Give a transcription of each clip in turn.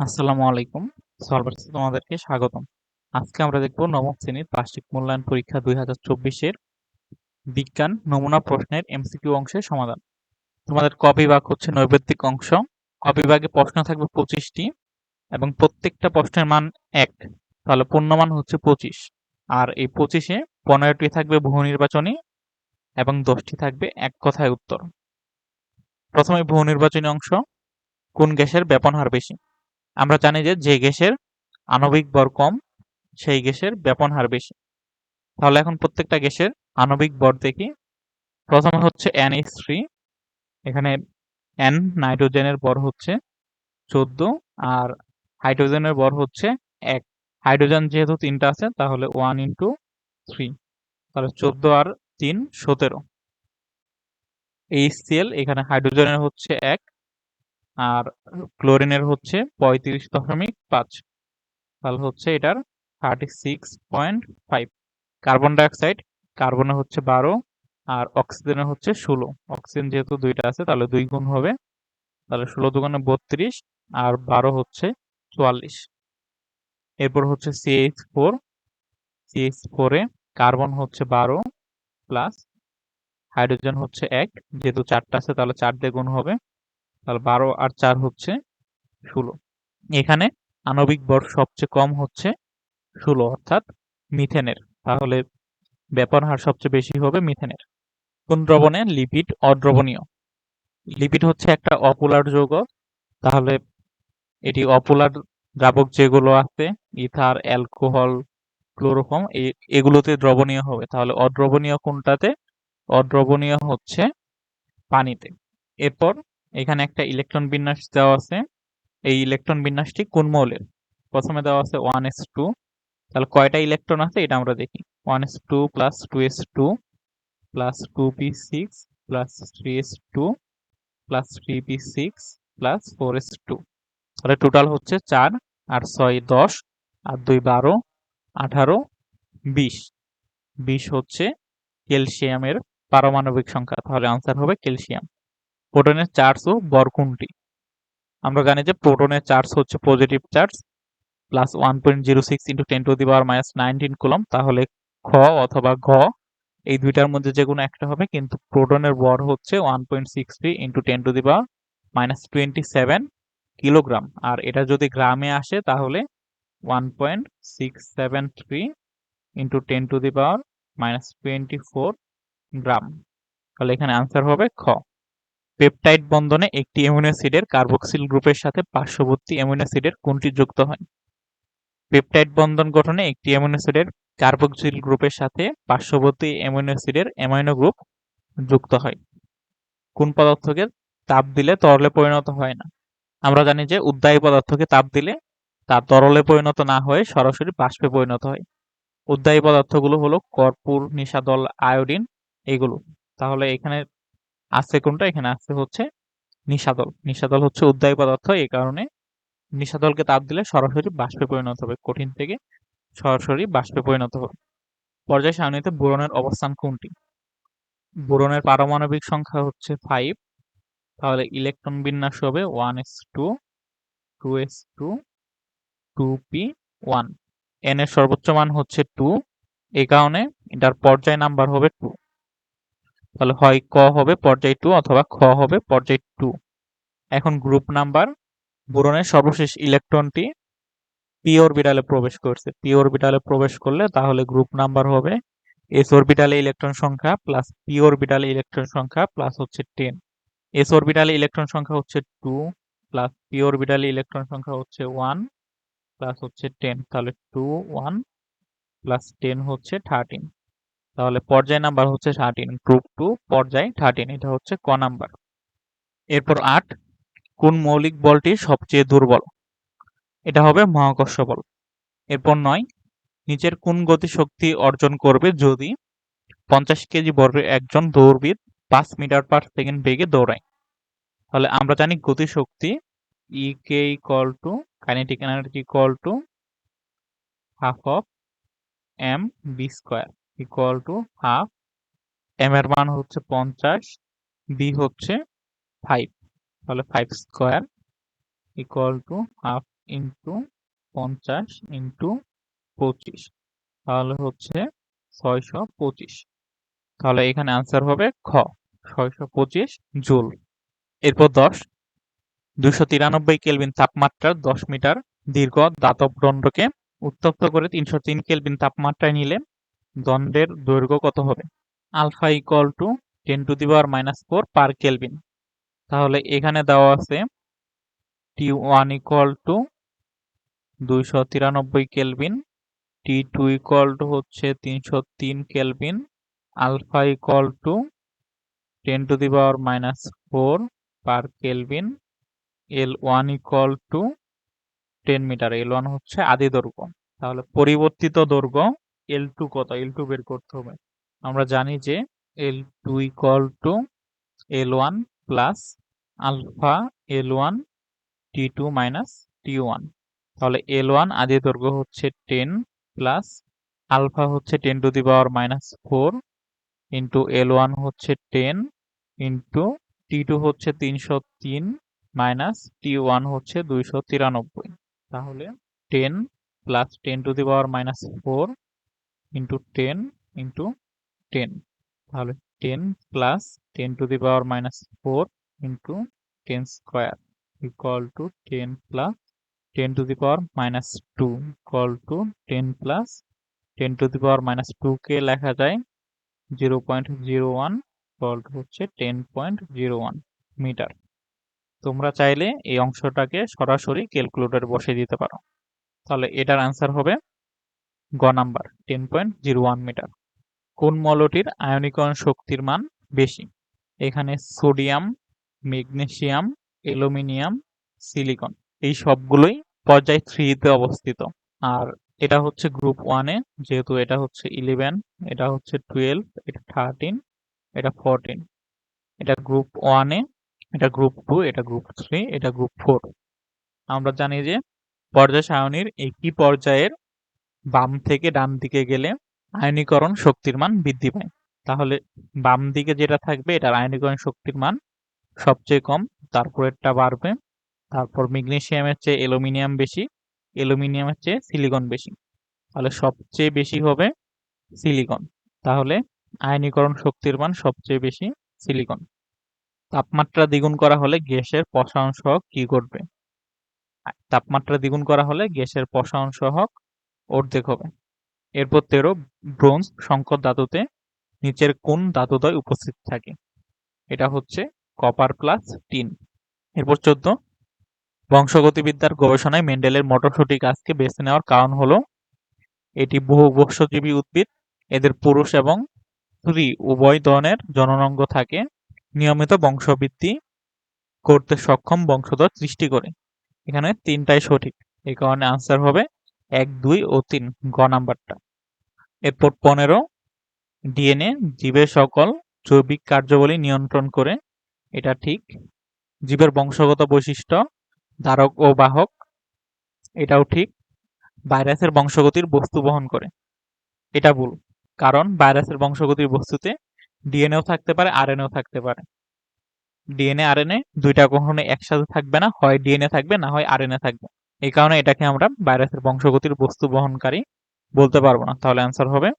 আসসালামু আলাইকুম। সলভার্সে তোমাদেরকে স্বাগতম। আজকে আমরা দেখব নবম শ্রেণির বার্ষিক মূল্যায়ন পরীক্ষা দুই হাজার চব্বিশের বিজ্ঞান নমুনা প্রশ্নের এমসিকিউ অংশের সমাধান। তোমাদের ক বিভাগ হচ্ছে নৈবেদিক অংশ। ক বিভাগে প্রশ্ন থাকবে পঁচিশটি এবং প্রত্যেকটা প্রশ্নের মান এক। তাহলে পূর্ণমান হচ্ছে পঁচিশ। আর এই পঁচিশে পনেরোটি থাকবে বহু নির্বাচনী এবং দশটি থাকবে এক কথায় উত্তর। প্রথমে বহু নির্বাচনী অংশ। কোন গ্যাসের ব্যাপন হার বেশি? আমরা জানি যে যে গ্যাসের আণবিক ভর কম, সেই গ্যাসের ব্যাপন হার বেশি। তাহলে এখন প্রত্যেকটা গ্যাসের আণবিক ভর দেখি। প্রথমে হচ্ছে এন এইচ থ্রি এখানে এন নাইট্রোজেনের ভর হচ্ছে চোদ্দ, আর হাইড্রোজেনের ভর হচ্ছে এক। হাইড্রোজেন যেহেতু তিনটা আছে, তাহলে ওয়ান ইন্টু থ্রি, তাহলে চোদ্দ আর তিন সতেরো। এইচসিএল এখানে হাইড্রোজেনের হচ্ছে এক আর ক্লোরিনের হচ্ছে পঁয়ত্রিশ দশমিক পাঁচ। তাহলে হচ্ছে এটার thirty six point five carbon dioxide, কার্বনে হচ্ছে বারো আর অক্সিজেনের হচ্ছে ষোলো। অক্সিজেন যেহেতু দুইটা আছে, তাহলে দুই গুণ হবে। তাহলে ষোলো দুগুণে বত্রিশ আর বারো হচ্ছে চুয়াল্লিশ। এরপর হচ্ছে সিএইচ ফোর সিএইচ ফোরে কার্বন হচ্ছে বারো প্লাস হাইড্রোজেন হচ্ছে এক। যেহেতু চারটা আছে, তাহলে চার দিয়ে গুণ হবে। তাহলে বারো আর চার হচ্ছে ষোলো। এখানে আণবিক ভর সবচেয়ে কম হচ্ছে ষোলো, অর্থাৎ মিথেনের। তাহলে ব্যাপন হার সবচেয়ে বেশি হবে মিথেনের। কোন দ্রবণে? লিপিড অদ্রবণীয়। লিপিড হচ্ছে একটা অপোলার যৌগ। তাহলে এটি অপোলার দ্রাবক যেগুলো আছে, ইথার, অ্যালকোহল, ক্লোরোফর্ম এগুলোতে দ্রবণীয় হবে। তাহলে অদ্রবণীয় কোনটাতে? অদ্রবণীয় হচ্ছে পানিতে। এরপর এখানে একটা ইলেকট্রন বিন্যাস দেওয়া আছে। এই ইলেকট্রন বিন্যাসটি কোন মৌলের? প্রথমে দেওয়া আছে ওয়ান এস টু তাহলে কয়টা ইলেকট্রন আছে? এটা আমরা দেখি। One s two plus two s two plus two p six plus three s two plus three p six plus four s two তাহলে টোটাল হচ্ছে চার আর ছয় দশ আর দুই বারো আঠারো বিশ। বিশ হচ্ছে ক্যালসিয়ামের পারমাণবিক সংখ্যা। তাহলে আনসার হবে ক্যালসিয়াম। প্রোটনের চার্জ ও বর কোনটি? আমরা জানি যে প্রোটনের চার্জ হচ্ছে positive charge plus one point zero six into ten to the power minus nineteen coulomb তাহলে খ অথবা ঘ, এই দুইটার মধ্যে যে কোনো একটা হবে, কিন্তু প্রোটনের বর হচ্ছে one point six three into ten to the power minus twenty seven kilogram আর এটা যদি গ্রামে আসে, তাহলে one point six seven three into ten to the power minus twenty four gram তাহলে এখানে আনসার হবে খ। পেপটাইড বন্ধনে একটি অ্যামিনো অ্যাসিডের কার্বক্সিল গ্রুপের সাথে পার্শ্ববর্তী অ্যামিনো অ্যাসিডের কোনটি যুক্ত হয়? পেপটাইড বন্ধন গঠনে একটি অ্যামিনো অ্যাসিডের কার্বক্সিল গ্রুপের সাথে পার্শ্ববর্তী অ্যামিনো অ্যাসিডের অ্যামাইনো গ্রুপ যুক্ত হয়। কোন পদার্থকে তাপ দিলে তরলে পরিণত হয় না? আমরা জানি যে উদ্দায়ী পদার্থকে তাপ দিলে তা তরলে পরিণত না হয়ে সরাসরি বাষ্পে পরিণত হয়। উদ্দায়ী পদার্থগুলো হলো কর্পূর, নিশাদল, আয়োডিন, এগুলো। তাহলে এখানে আছে কোনটা? এখানে আছে হচ্ছে নিশাদল নিশাদল হচ্ছে উদ্দায়ী পদার্থ, এই কারণে নিশাদলকে তাপ দিলে সরাসরি বাষ্পে পরিণত হবে। কঠিন থেকে সরাসরি বাষ্পে পরিণত হবে। পর্যায় সারণীতে বোরনের অবস্থান কোনটি? বোরনের পারমাণবিক সংখ্যা হচ্ছে ফাইভ তাহলে ইলেকট্রন বিন্যাস হবে one s two two s two two p one n এর সর্বোচ্চ মান হচ্ছে টু এই কারণে এটার পর্যায় নাম্বার হবে টু তাহলে হয় ক হবে পর্যায় টু অথবা খ হবে পর্যায় টু এখন গ্রুপ নাম্বার বোরনের সর্বশেষ ইলেকট্রনটি পি অরবিটালে প্রবেশ করছে। পি অরবিটালে প্রবেশ করলে তাহলে গ্রুপ নাম্বার হবে এস অরবিটালে ইলেকট্রন সংখ্যা প্লাস পি অরবিটালে ইলেকট্রন সংখ্যা প্লাস হচ্ছে টেন এস অরবিটালে ইলেকট্রন সংখ্যা হচ্ছে টু প্লাস পি অরবিটালে ইলেকট্রন সংখ্যা হচ্ছে ওয়ান প্লাস হচ্ছে টেন তাহলে টু ওয়ান প্লাস টেন হচ্ছে থার্টিন তাহলে পর্যায় নাম্বার হচ্ছে থার্টিন গ্রুপ টু পর্যায় থার্টিন এটা হচ্ছে ক নাম্বার। এরপর আট কোন মৌলিক বলটি সবচেয়ে দুর্বল? এটা হবে মহাকর্ষ বল। এরপর নয় নিচের কোন গতিশক্তি অর্জন করবে যদি পঞ্চাশ কেজি বর্গের একজন দৌড়বিদ পাঁচ মিটার পার সেকেন্ড বেগে দৌড়ায়? তাহলে আমরা জানি গতিশক্তি E K equal to kinetic energy equal to half of M V square equal to half M এর মান হচ্ছে পঞ্চাশ বি হচ্ছে ফাইভ তাহলে five square equal to half into পঞ্চাশ ইন্টু পঁচিশ। তাহলে হচ্ছে ছয়শো পঁচিশ। তাহলে এখানে আনসার হবে খ, ছয়শো পঁচিশ জুল। এরপর দশ দুশো তিরানব্বই কেলভিন তাপমাত্রার দশ মিটার দীর্ঘ দাতব দণ্ডকে উত্তপ্ত করে তিনশো তিন কেলভিন তাপমাত্রায় নিলে দণ্ডের দৈর্ঘ্য কত হবে? Alpha equal to ten to the power minus four per kelvin. তাহলে এখানে দেওয়া আছে টি ওয়ান ইকুয়াল টু দুইশো তিরানব্বই kelvin, T two equal to হচ্ছে তিনশো তিন kelvin, alpha equal to ten to the power minus four per kelvin, L one equal to ten metre. L one হচ্ছে আদি দৈর্ঘ্য। তাহলে পরিবর্তিত দৈর্ঘ্য এল টু কত? এল টু বের করতে হবে। আমরা জানি যে L two equal to L one plus alpha L one T two minus T one তাহলে এল ওয়ান আদি দৈর্ঘ্য হচ্ছে টেন প্লাস আলফা হচ্ছে ten to the power minus four into L one হচ্ছে টেন ইন্টু টি টু হচ্ছে তিনশো তিন minus T one হচ্ছে দুইশো তিরানব্বই। তাহলে ten plus ten to the power minus four into ten into ten তাহলে ten plus ten to the power minus four into ten square equal to ten plus ten to the power minus two equal to ten plus ten to the power minus two কে লেখা যায় zero point zero one equal to হচ্ছে ten point zero one metre তোমরা চাইলে এই অংশটাকে সরাসরি ক্যালকুলেটরে বসিয়ে দিতে পারো। তাহলে এটার আনসার হবে গ number ten point zero one metre কোন মৌলটির আয়নীকরণ শক্তির মান বেশি? এখানে সোডিয়াম, ম্যাগনেসিয়াম, অ্যালুমিনিয়াম, সিলিকন, এই সবগুলোই পর্যায় থ্রিতে অবস্থিত। আর এটা হচ্ছে গ্রুপ ওয়ানে যেহেতু এটা হচ্ছে ইলেভেন এটা হচ্ছে টুয়েলভ এটা থার্টিন এটা ফোরটিন এটা গ্রুপ ওয়ানে এটা গ্রুপ টু এটা গ্রুপ থ্রি এটা গ্রুপ ফোর আমরা জানি যে পর্যায় সারণীর একই পর্যায়ের বাম থেকে ডান দিকে গেলে আয়নীকরণ শক্তির মান বৃদ্ধি পায়। তাহলে বাম দিকে যেটা থাকবে, এটার আয়নীকরণ শক্তির মান সবচেয়ে কম, তারপরেরটা বাড়বে। তারপর ম্যাগনেসিয়ামের চেয়ে অ্যালুমিনিয়াম বেশি, অ্যালুমিনিয়ামের চেয়ে সিলিকন বেশি। তাহলে সবচেয়ে বেশি হবে সিলিকন। তাহলে আয়নীকরণ শক্তির মান সবচেয়ে বেশি সিলিকন। তাপমাত্রা দ্বিগুণ করা হলে গ্যাসের প্রসারণ সহক কি ঘটবে? তাপমাত্রা দ্বিগুণ করা হলে গ্যাসের প্রসারণ সহক অর্ধেক হবে। এরপর তেরো, ব্রোঞ্জ সংকর ধাতুতে নিচের কোন ধাতুদ্বয় উপস্থিত থাকে? এটা হচ্ছে কপার প্লাস টিন। এরপর চোদ্দ, বংশগতিবিদ্যার গবেষণায় মেন্ডেলের মটরশুটি গাছকে বেছে নেওয়ার কারণ হলো, এটি বহু বর্ষজীবী উদ্ভিদ, এদের পুরুষ এবং স্ত্রী, উভয় ধরনের জননাঙ্গ থাকে, নিয়মিত বংশবৃদ্ধি করতে সক্ষম বংশধর সৃষ্টি করে। এখানে তিনটাই সঠিক। এই কারণে আনসার হবে এক, দুই ও তিন গ নাম্বারটা। এরপর পনেরো, ডিএনএ, জীবের সকল জৈবিক কার্যাবলী নিয়ন্ত্রণ করে, এটা ঠিক। জীবের বংশগত বৈশিষ্ট্য, ধারক ও বাহক, এটাও ঠিক। ভাইরাসের বংশগতির বস্তু বহন করে, এটা ভুল। কারণ ভাইরাসের বংশগতির বস্তুতে ডিএনএও থাকতে পারে, আরএনএও থাকতে পারে। ডিএনএ, আরএনএ দুইটা কখনো একসাথে থাকবে না, হয় ডিএনএ থাকবে, না হয় আরএনএ থাকবে। এই কারণে এটাকে আমরা ভাইরাসের বংশগতির বস্তু বহনকারী বলতে পারব না। তাহলে অ্যান্সার হবে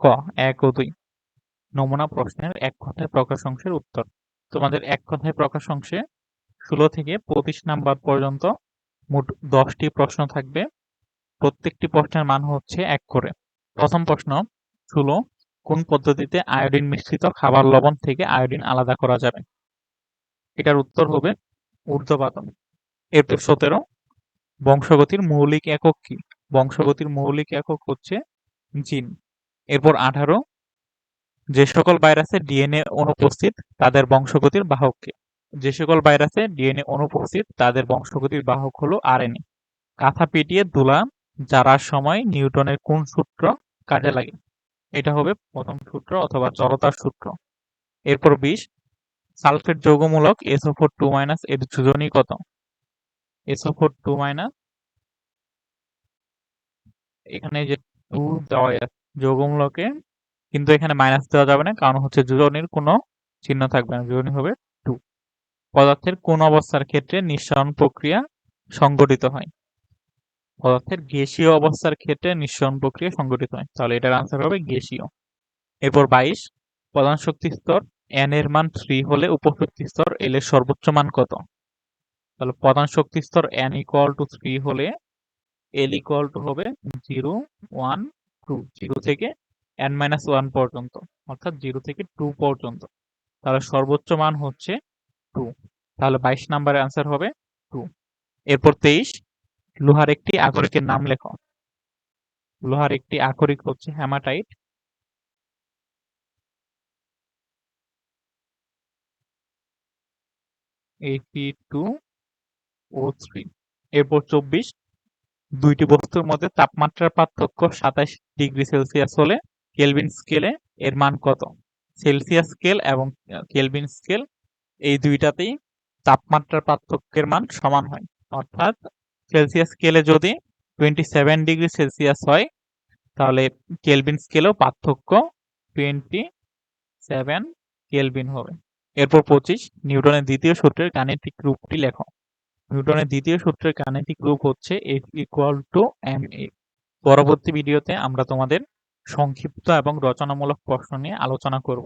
ক, এক ও দুই। নমুনা প্রশ্নের এক কথায় প্রকাশ অংশের উত্তর। তোমাদের এক কথায় প্রকাশ অংশে ষোলো থেকে পঁচিশ নাম্বার পর্যন্ত মোট দশটি প্রশ্ন থাকবে। প্রত্যেকটি প্রশ্নের মান হচ্ছে এক করে। প্রথম প্রশ্ন, ষোলো, কোন পদ্ধতিতে আয়োডিন মিশ্রিত খাবার লবণ থেকে আয়োডিন আলাদা করা যাবে? এটার উত্তর হবে ঊর্ধ্বপাতন এরপর সতেরো বংশগতির মৌলিক একক কি? বংশগতির মৌলিক একক হচ্ছে জিন। এরপর আঠারো, যে সকল ভাইরাসে ডিএনএ অনুপস্থিত, তাদের বংশগতির বাহক কে? যে সকল ভাইরাসে ডিএনএ অনুপস্থিত, তাদের বংশগতির বাহক হলো আরএনএ। কাঁথা পিটিয়ে তুলা জারার সময় নিউটনের কোন সূত্র কাজে লাগে? এটা হবে প্রথম সূত্র অথবা জড়তার সূত্র। এরপর বিশ, সালফেট যৌগমূলক এসও ফোর টু মাইনাস এর যোজনী কত? এসও ফোর টু মাইনাস এখানে যে টু দেওয়া যৌগমূলকে, কিন্তু এখানে মাইনাস দেওয়া যাবে না, কারণ হচ্ছে যোজনীর কোনো চিহ্ন থাকবে না যোজনী হবে টু পদার্থের কোন অবস্থার ক্ষেত্রে নিঃসরণ প্রক্রিয়া সংঘটিত হয়? পদার্থের গ্যাসীয় অবস্থার ক্ষেত্রে নিঃসরণ প্রক্রিয়া সংঘটিত হয়। তাহলে এটার আনসার হবে গ্যাসীয়। এরপর বাইশ, প্রধান শক্তি স্তর এন এর মান থ্রি হলে উপশক্তি স্তর এল এর সর্বোচ্চ মান কত? তাহলে প্রধান শক্তি স্তর এন ইকুয়াল টু থ্রি হলে এল ইকুয়াল টু হবে জিরো ওয়ান টু জিরো থেকে এন মাইনাস ওয়ান পর্যন্ত অর্থাৎ জিরো থেকে টু পর্যন্ত। তাহলে সর্বোচ্চ মান হচ্ছে টু তাহলে বাইশ নাম্বারের আনসার হবে টু এরপর তেইশ লোহার একটি আকরিকের নাম লেখো। লোহার একটি আকরিক হচ্ছে হ্যামাটাইট এইটি টু ও থ্রি এরপর চব্বিশ। দুইটি বস্তুর মধ্যে তাপমাত্রার পার্থক্য সাতাশ ডিগ্রি সেলসিয়াস হলে কেলভিন স্কেলে এর মান কত? সেলসিয়াস স্কেল এবং কেলভিন স্কেল, এই দুইটাতেই তাপমাত্রার পার্থক্যের মান সমান হয়। অর্থাৎ সেলসিয়াস স্কেলে যদি টোয়েন্টি সেভেন ডিগ্রি সেলসিয়াস হয়, তাহলে কেলভিন স্কেলেও পার্থক্য টোয়েন্টি সেভেন কেলভিন হবে। এরপর পঁচিশ। নিউটনের দ্বিতীয় সূত্রের গাণিতিক রূপটি লেখো। নিউটনের দ্বিতীয় সূত্রের কাইনেটিক রূপ হচ্ছে F equal to M A পরবর্তী ভিডিওতে আমরা তোমাদের সংক্ষিপ্ত এবং রচনামূলক প্রশ্ন নিয়ে আলোচনা করব।